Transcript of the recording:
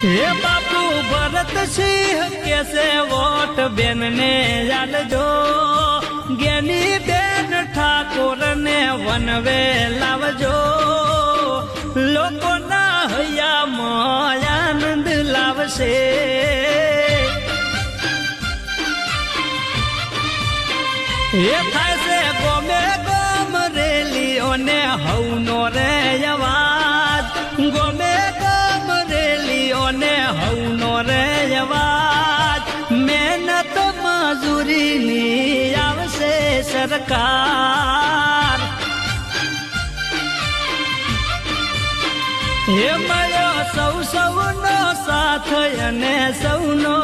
હે બાપુ ભરતસિંહ કેસે વોટ બેન ને યાલજો ગેની બેન ઠાકોર ને વનવે લાવજો. લોકોના હૈયામાં આનંદ લાવશે. એ થાય છે ગોમે ગોમ રેલીઓને હવનો મજૂરીની આવશે સરકાર હે મળ્યો સૌ સૌનો સાથ અને સૌનો